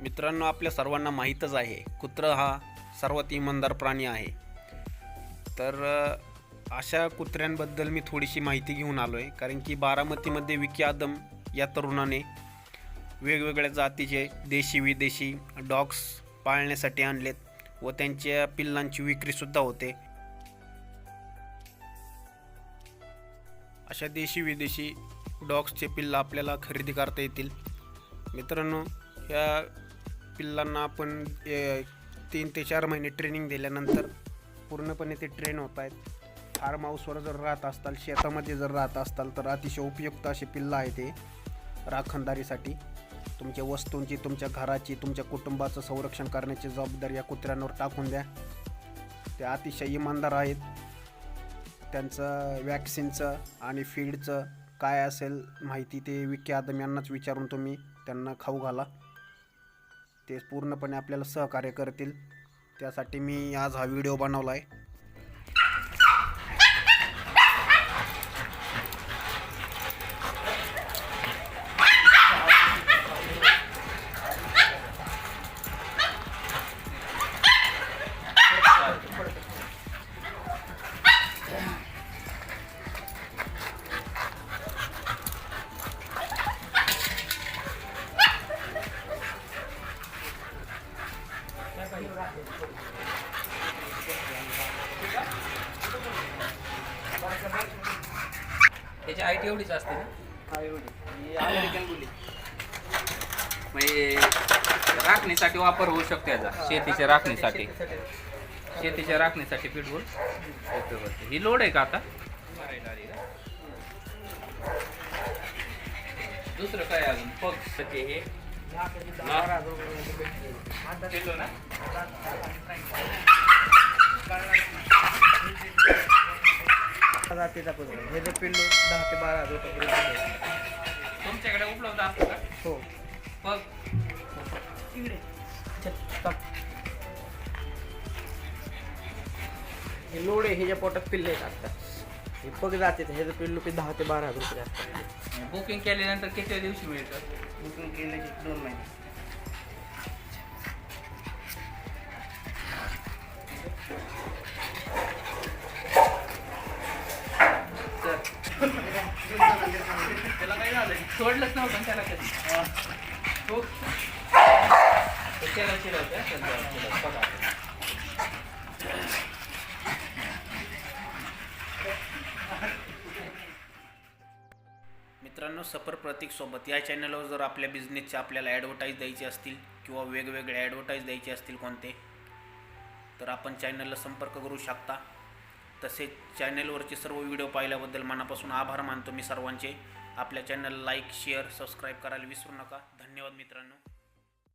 मित्रांनो आपल्या सर्वांना माहीतच आहे कुत्रा हा सर्वात इमानदार प्राणी आहे. तर अशा कुत्र्यांबद्दल मी थोडीशी माहिती घेऊन आलो आहे कारण की बारामतीमध्ये विकी आदम या तरुणाने वेगवेगळ्या जातीचे देशी विदेशी डॉग्स पाळण्यासाठी आणलेत व त्यांच्या पिल्लांची विक्रीसुद्धा होते. अशा देशी विदेशी डॉग्सचे पिल्लं आपल्याला खरेदी करता येतील. मित्रांनो या पिल्लांना आपण ए, तीन ते चार महिने ट्रेनिंग दिल्यानंतर पूर्णपणे ते ट्रेन होत आहेत. फार्म हाऊसवर जर राहत असताल शेतामध्ये जर राहत असताल तर अतिशय उपयुक्त असे पिल्लं आहे ते राखणदारीसाठी. तुमच्या वस्तूंची तुमच्या घराची तुमच्या कुटुंबाचं संरक्षण करण्याची जबाबदारी या कुत्र्यांवर टाकून द्या. ते अतिशय इमानदार आहेत. त्यांचं वॅक्सिनचं आणि फीडचं काय असेल माहिती ते विकी आदम यांनाच विचारून तुम्ही त्यांना खाऊ घाला. ते पूर्णपणे आपल्याला सहकार्य करतील. त्यासाठी मी आज हा व्हिडिओ बनवला आहे त्याची हाईट एवढीच असते ना? एवढी. अमेरिकन बुली म्हणजे राखणीसाठी वापर होऊ शकतो याचा. शेतीच्या राखणीसाठी शेतीच्या राखणीसाठी पिटबुल उपयोग होते ही लोड आहे का आता? दुसरं काय अजून? फक्त ते हे किलो ना जातीचा कुत्रा हे जे पिल्लू दहा ते बारा हजार. तुमच्याकडे उपलब्ध असतो का? हो. पग हे लोड ह्याच्या पोटात पिल्ले आहेत आता हे पग जाते हे जे पिल्लू पे दहा ते बारा हजार रुपये असतात बुकिंग केल्यानंतर किती दिवशी मिळतं? बुकिंग केले की दोन महिने. त्याला काय झालं सोडलंच नव्हतं त्याला कधी त्याला बघा. मित्रांनो सफर प्रतीक सोबत या चॅनलवर जर आपल्या बिझनेसचे आपल्याला ॲडव्हर्टाईज द्यायचे असतील किंवा वेगवेगळे ॲडव्हर्टाईज द्यायचे असतील कोणते तर आपण चॅनलला संपर्क करू शकता. तसेच चॅनलवरचे सर्व व्हिडिओ पाहिल्याबद्दल मनापासून आभार मानतो मी सर्वांचे. आपल्या चॅनल लाईक शेअर सबस्क्राईब करायला विसरू नका. धन्यवाद मित्रांनो.